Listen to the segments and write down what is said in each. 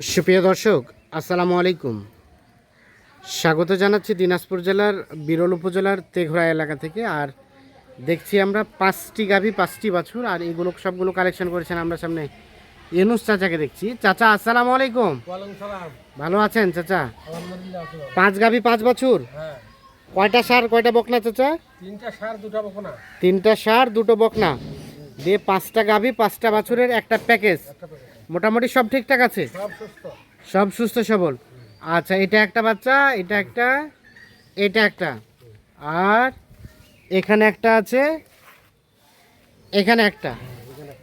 সুপ্রিয় দর্শক আসসালামু আলাইকুম। স্বাগত জানাচ্ছি দিনাজপুর জেলার বিরল উপজেলার তেঘরা এলাকা থেকে। আর দেখছি আমরা পাঁচটি গাভী পাঁচটি বাছুর আর এগুলো সবগুলো কালেকশন করেছেন আমরা সামনে ইউনুস চাচাকে দেখছি। চাচা আসসালামু আলাইকুম। ভালো আছেন চাচা। পাঁচ গাভী পাঁচ বাছুর? হ্যাঁ। কয়টা সার কয়টা বকনা চাচা? তিনটা সার দুটা বকনা। তিনটা সার দুটো বকনা। দিয়ে পাঁচটা গাভী পাঁচটা বাছুরের একটা প্যাকেজ। মোটামুটি সব ঠিকঠাক আছে? সব সুস্থ। সবল? আচ্ছা এটা একটা বাচ্চা এটা একটা এটা একটা। আর এখানে একটা আছে এখানে একটা।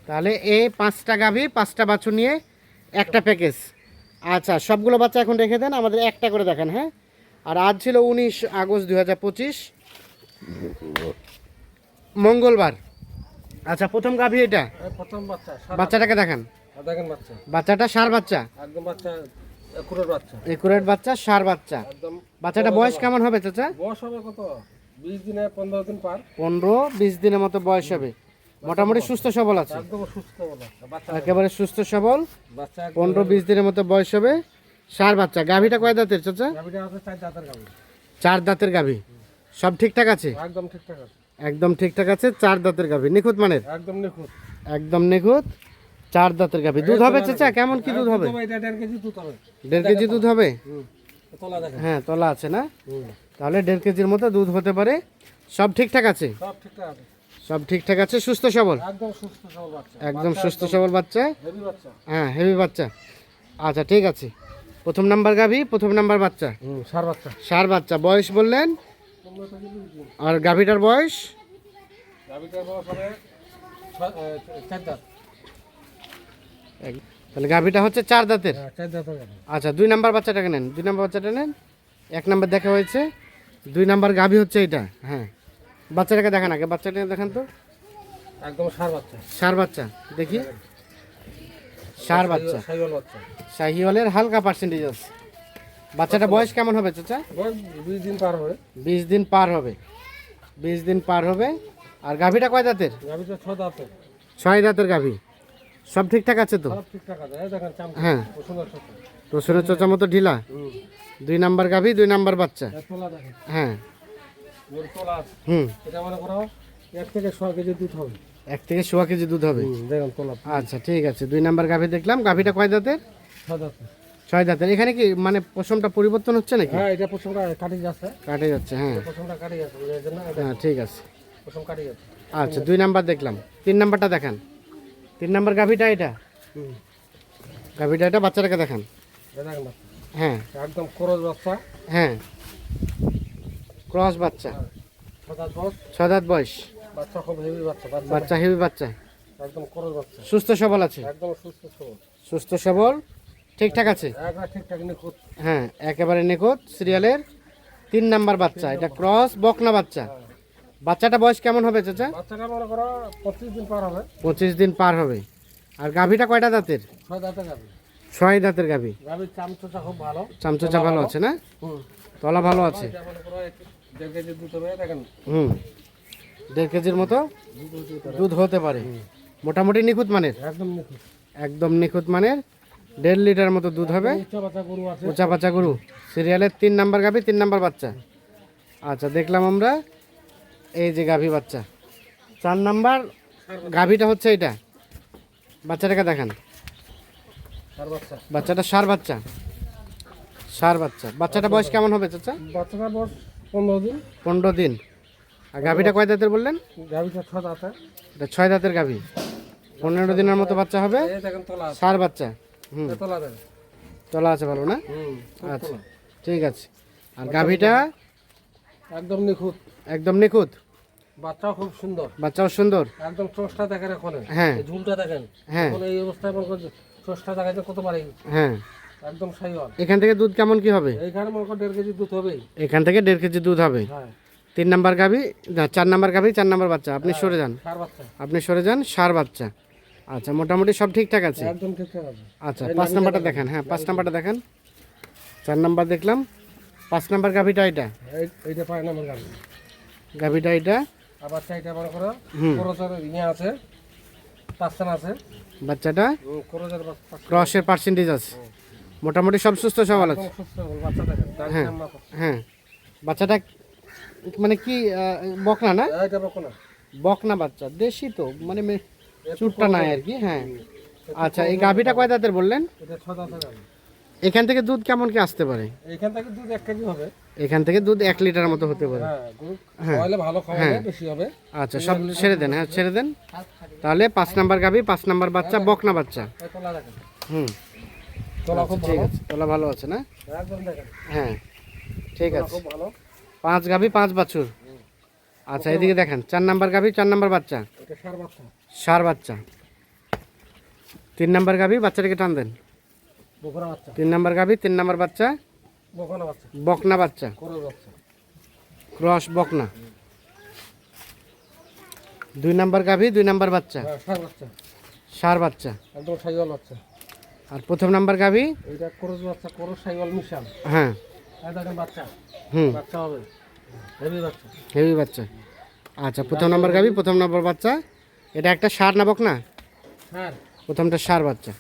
তাহলে এই পাঁচটা গাভী পাঁচটা বাছুর নিয়ে একটা প্যাকেজ। আচ্ছা সবগুলো বাচ্চা এখন রেখে দেন আমাদের একটা করে দেখেন হ্যাঁ? আর আজ ছিল উনিশ আগস্ট দুই হাজার পঁচিশ। মঙ্গলবার। আচ্ছা প্রথম গাভী এটা? প্রথম বাচ্চাটাকে দেখান। বাচ্চাটা সার বাচ্চা? একদম বাচ্চা একুরেট বাচ্চা। সার বাচ্চা। বাচ্চাটা বয়স কেমন হবে চাচা? বয়স হবে কত? বিশ দিনে পনেরো দিন পার। পনেরো বিশ দিনের মতো বয়স হবে। মোটামুটি সুস্থ সবল আছে। একদম সুস্থ বাচ্চা একেবারে সুস্থ সবল। বাচ্চা পনেরো বিশ দিনের মতো বয়স হবে। সার বাচ্চা। গাভীটা কয় দাঁতের চাচা? গাভিটা আছে চার দাঁতের গাভি। চার দাঁতের গাভী। সব ঠিকঠাক আছে? একদম ঠিকঠাক আছে। একদম ঠিকঠাক আছে চার দাঁতের গাভী। নিখুঁত মানের? একদম নিখুঁত। একদম নিখুঁত। চার দাঁতের গাভী দুধ হবে চাচা? কেমন কি দুধ হবে? দেড় কেজি দুধ হবে। হ্যাঁ তলা আছে না? তাহলে দেড় কেজির মতো দুধ হতে পারে। সব ঠিকঠাক আছে? সব ঠিকঠাক আছে। সুস্থ সবল? একদম সুস্থ সবল বাচ্চা। হ্যাঁ হেভি বাচ্চা। আচ্ছা ঠিক আছে। প্রথম নাম্বার গাভী প্রথম নাম্বার বাচ্চা? সার বাচ্চা। সার বাচ্চা। বয়স বললেন? আর গাভীটার বয়স? গাভিটার বয়স হবে ছয়- আহ, চার দাঁত এক- তাহলে গাভীটা হচ্ছে চার দাঁতের? হ্যাঁ, আচ্ছা দুই নাম্বার বাচ্চাটাকে নেন। দুই নাম্বার বাচ্চাটা নেন। এক নাম্বার দেখা হয়েছে। দুই নাম্বার গাভী হচ্ছে এটা হ্যাঁ। বাচ্চাটাকে দেখান আগে। বাচ্চাটাকে দেখান তো। একদম সার বাচ্চা। সার বাচ্চা। দেখি। সার বাচ্চা। শাহিওয়ালের হালকা পার্সেন্টেজ আছে। বাচ্চাটা বয়স কেমন হবে চাচা? বিশ দিন পার হবে। বিশ দিন পার হবে। বিশ দিন পার হবে। আর গাভীটা কয় দাঁতের? গাভিটা ছ দাঁতে ছয় দাঁতের গাভী। সব ঠিকঠাক আছে তো? হ্যাঁ। রসুনের চোচা মতো ঢিলা? দুই নাম্বার গাভী দুই নাম্বার বাচ্চা? হ্যাঁ। হুম। এক থেকে ছ কেজি দুধ হবে। এক থেকে সোয়া কেজি দুধ হবে? আচ্ছা ঠিক আছে। দুই নাম্বার গাভী দেখলাম। গাভীটা কয় দাঁতের? ছয় দাঁতের। এখানে কি মানে পশমটা পরিবর্তন হচ্ছে নাকি? হ্যাঁ এটা পশমটা কাটি যাচ্ছে। কাটে যাচ্ছে হ্যাঁ। পশমটা কাটি যাচ্ছে হ্যাঁ ঠিক আছে। পশম কাটি যাচ্ছে। আচ্ছা দুই নাম্বার দেখলাম। তিন নাম্বারটা দেখান। তিন নাম্বার গাভীটা এটা? গাভীটা এটা বাচ্চাটাকে দেখান। হ্যাঁ। একদম খরচ বাচ্চা। হ্যাঁ। ক্রস বাচ্চা। বয়স? ছয় দাঁত বয়স। বাচ্চা খুব হেভি বাচ্চা বাচ্চা বাচ্চা হেভি বাচ্চা। একদম খরচ বাচ্চা। সুস্থ সবল আছে? একদম সুস্থ সবল। সুস্থ সবল? ঠিকঠাক আছে? হ্যাঁ একেবারে নিখুঁত। সিরিয়ালের তিন নাম্বার বাচ্চা। এটা ক্রস বকনা বাচ্চা। বাচ্চাটা বয়স কেমন হবে চাচা? বাচ্চাটা মনে করো পঁচিশ দিন পার হবে। পঁচিশ দিন পার হবে। আর গাভীটা কয়টা দাঁতের? ছয় দাঁতে যাবে ছয় দাঁতের গাভী। গাভীর চামচটা খুব ভালো। চামচোচা ভালো আছে না? তলা ভালো আছে? হুম। দেড় কেজির মতো দুধ হতে পারে। মোটামুটি নিখুঁত মানের? একদম নিখুঁত। একদম নিখুঁত মানের। দেড় লিটার মতো দুধ হবে। উঁচা বাচ্চা গরু। সিরিয়ালের তিন নাম্বার গাভী তিন নাম্বার বাচ্চা। আচ্ছা দেখলাম আমরা এই যে গাভী বাচ্চা। চার নাম্বার গাভীটা হচ্ছে এটা বাচ্চাটাকে দেখান। বাচ্চাটা সার বাচ্চা। সার বাচ্চা। বাচ্চাটা বয়স কেমন হবে চাচা? বাচ্চাটার বয়স পনেরো দিন। পনেরো দিন। আর গাভীটা কয় দাঁতের বললেন? গাভীটা ছ দাঁতে এটা ছয় দাঁতের গাভী। পনেরো দিনের মতো বাচ্চা হবে। সার বাচ্চা। হুম। তোলা চলা আছে ভালো না? হুম আচ্ছা। ঠিক আছে। আর গাভীটা? একদম নিখুঁত। একদম নিখুঁত। বাচ্চাও খুব সুন্দর। বাচ্চাও সুন্দর। একদম চোষটা দেখেন এখন হ্যাঁ। ঝুলটা দেখেন। হ্যাঁ। এই অবস্থায় মনে করো চোষটা দেখাইতে কত পারে। হ্যাঁ। একদম সাইওয়াল। এখান থেকে দুধ কেমন কি হবে? এইখানে মনে করো দেড় কেজি দুধ হবেই। এখান থেকে দেড় কেজি দুধ হবে। হ্যাঁ। তিন নাম্বার গাভী না চার নাম্বার গাভী চার নাম্বার বাচ্চা। আপনি সরে যান। আপনি সরে যান সার বাচ্চা। আচ্ছা মোটামুটি সব ঠিকঠাক আছে? একদম ঠিকঠাক আছে। আচ্ছা পাঁচ নাম্বারটা দেখেন। হ্যাঁ পাঁচ নাম্বারটা দেখেন। চার নাম্বার দেখলাম। পাঁচ নাম্বার গাভীটা এটা? এই এইটা গাভী। গাভীটা এটা? আবার চাইটা মনে করো। খরচের ইয়ে আছে পাঁচটান আছে। বাচ্চাটা? খরচের ক্রসের পার্সেন্টেজ আছে। মোটামুটি সব সুস্থ সবল আছে। বাচ্চা হ্যাঁ। হ্যাঁ। বাচ্চাটা মানে কি বকনা না? এইটা বকো না বকনা বাচ্চা দেশি তো মানে চুটটা নাই আর কি হ্যাঁ। আচ্ছা এই গাভিটা কয় দাঁতের বললেন? এটা ছ দাঁতের এখান থেকে দুধ কেমন কি আসতে পারে? এখান থেকে দুধ এক কেজি হবে। এখান থেকে দুধ এক লিটার মতো হতে পারে। হ্যাঁ বেশি হবে। আচ্ছা সব ছেড়ে দেন হ্যাঁ ছেড়ে দেন। তাহলে পাঁচ নাম্বার গাভি পাঁচ নাম্বার বাচ্চা বকনা বাচ্চা। হুম। ঠিক আছে তোলা ভালো আছে না? হ্যাঁ ঠিক আছে। পাঁচ গাভি পাঁচ বাছুর। আচ্ছা এদিকে দেখেন চার নাম্বার গাভি চার নাম্বার বাচ্চা। সার বাচ্চা। তিন নাম্বার গাভি বাচ্চাটাকে টান দেন। তিন নাম্বার গাভি তিন নাম্বার বাচ্চা। বকনা বাচ্চা। বাচ্চা? ক্রস বকনা। দুই নাম্বার গাভি দুই নাম্বার বাচ্চা? হ্যাঁ সার বাচ্চা। সার বাচ্চা। একদম সাইওয়াল বাচ্চা। আর প্রথম নাম্বার গাভি? বাচ্চা সাইওয়াল হ্যাঁ। বাচ্চা। হুম। বাচ্চা হবে। হেভি বাচ্চা। হেভি বাচ্চা। আচ্ছা প্রথম নাম্বার গাভী প্রথম নাম্বার বাচ্চা। এটা একটা সার না বকনা? হ্যাঁ প্রথমটা সার বাচ্চা।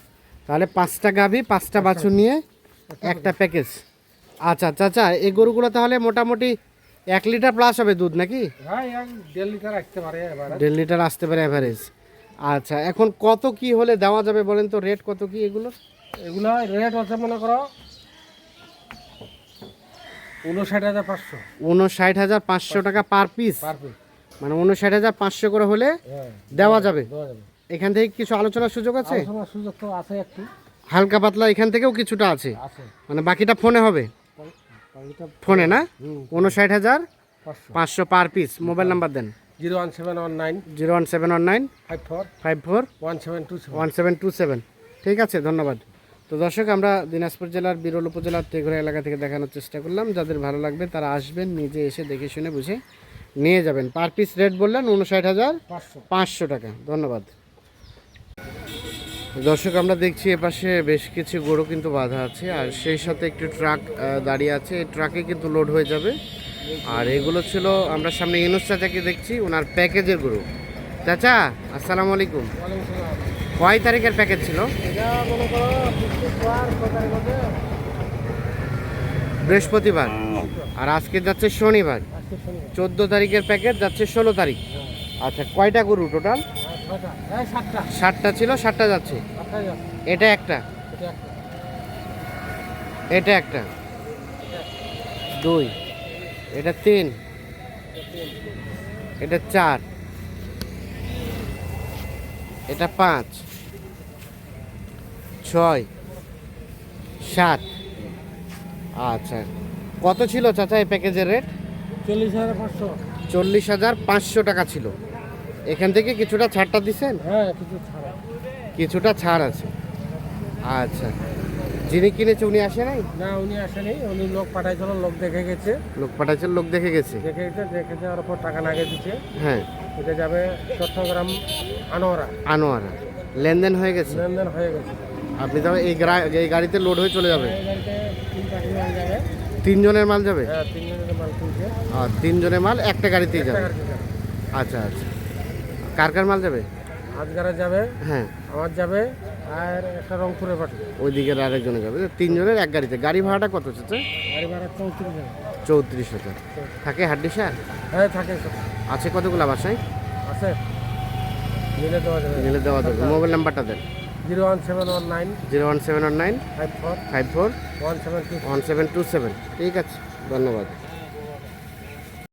তাহলে পাঁচটা গাভী পাঁচটা বাছুর নিয়ে একটা প্যাকেজ। আচ্ছা আচ্ছা আচ্ছা এই গরুগুলো তাহলে মোটামুটি এক লিটার প্লাস হবে দুধ নাকি? হ্যাঁ দেড় লিটার রাখতে পারে দেড় লিটার আসতে পারে অ্যাভারেজ আচ্ছা এখন কত কি হলে দেওয়া যাবে বলেন তো রেট কত কি এগুলো এগুলো রেট আছে মনে করো উনষাট হাজার পাঁচশো। উনষাট হাজার পাঁচশো টাকা পার পিস পার পিস মানে উনষাট হাজার পাঁচশো করে হলে হ্যাঁ দেওয়া যাবে? এখান থেকে কিছু আলোচনার সুযোগ আছে? সুযোগ তো আছে একটু। হালকা পাতলা এখান থেকেও কিছুটা আছে। মানে বাকিটা ফোনে হবে? ফোনে না? উনষাট হাজার পাঁচশো। Per piece. মোবাইল নাম্বার দেন। Zero one seven one nine. Zero one seven one nine. Five four. Five four. One seven two one seven two seven. ঠিক আছে ধন্যবাদ। তো দর্শক আমরা দিনাজপুর জেলার বিরল উপজেলার তেঘরা এলাকা থেকে দেখানোর চেষ্টা করলাম। যাদের ভালো লাগবে তারা আসবেন নিজে এসে দেখে শুনে বুঝে নিয়ে যাবেন। পার পিস রেট বললেন উনষাট হাজার পাঁচশো টাকা। ধন্যবাদ। দর্শক আমরা দেখছি এপাশে বেশ কিছু গরু কিন্তু বাঁধা আছে আর সেই সাথে একটি ট্রাক দাঁড়িয়ে আছে। এই ট্রাকে কিন্তু লোড হয়ে যাবে। আর এগুলো ছিল আমরা সামনে ইউনুস চাচাকে দেখছি ওনার প্যাকেজের গরু। চাচা আসসালামু আলাইকুম। কয় তারিখের প্যাকেজ ছিল? বৃহস্পতিবার। আর আজকে যাচ্ছে শনিবার। চোদ্দ তারিখের প্যাকেজ যাচ্ছে ষোলো তারিখ। আচ্ছা কয়টা গরু টোটাল ষাটটা ছিল ষাটটা যাচ্ছে। এটা একটা। এটা একটা। দুই। এটা তিন। এটা চার। এটা পাঁচ। ছয়। সাত। আচ্ছা। কত ছিল চাচা এই প্যাকেজের রেট? চল্লিশ হাজার পাঁচশো। চল্লিশ হাজার পাঁচশো টাকা ছিল। এখান থেকে কিছুটা ছাড়টা দিচ্ছেন? হ্যাঁ কিছু ছাড়া কিছুটা ছাড় আছে। আচ্ছা। যিনি কিনেছে উনি আসে নাই? না উনি আসেনি উনি লোক পাঠাইছিল লোক দেখে গেছে। লোক পাঠাচ্ছে লোক দেখে গেছে? দেখে গেছে দেখে যাওয়ার পর টাকা লাগিয়ে দিচ্ছে হ্যাঁ। এটা যাবে চট্টগ্রাম আনোয়ারা। আনোয়ারা। লেনদেন হয়ে গেছে? লেনদেন হয়ে গেছে। আপনি তাহলে এই গ্রা- এই গাড়িতে লোড হয়ে চলে যাবে? এই গাড়িতে তিন টাকা মাল যাবে। তিনজনের মাল যাবে? হ্যাঁ তিনজনের মাল কিনছে। আর তিনজনের মাল একটা গাড়িতেই যাবে? টাকার যাবে। আচ্ছা আচ্ছা। কার কার মাল যাবে? আজগারে যাবে হ্যাঁ। আমার যাবে আর একটা রংপুরে পাঠাবে ওই দিকের আরেকজনে যাবে তিনজনের এক গাড়িতে। গাড়ি ভাড়াটা কত হচ্ছে? গাড়ি ভাড়া চৌত্রিশ যাবে চৌত্রিশ হাজার। থাকে হাড্ডি সার হ্যাঁ থাকে আছে কতগুলো বাসায়? আছে। মিলে দেওয়া যাবে। নিলে দেওয়া যাবে। মোবাইল নাম্বারটা দেন। Zero one seven one nine. Zero one seven one nine. Five four. Five four. One seven two one seven two seven. ঠিক আছে। ধন্যবাদ।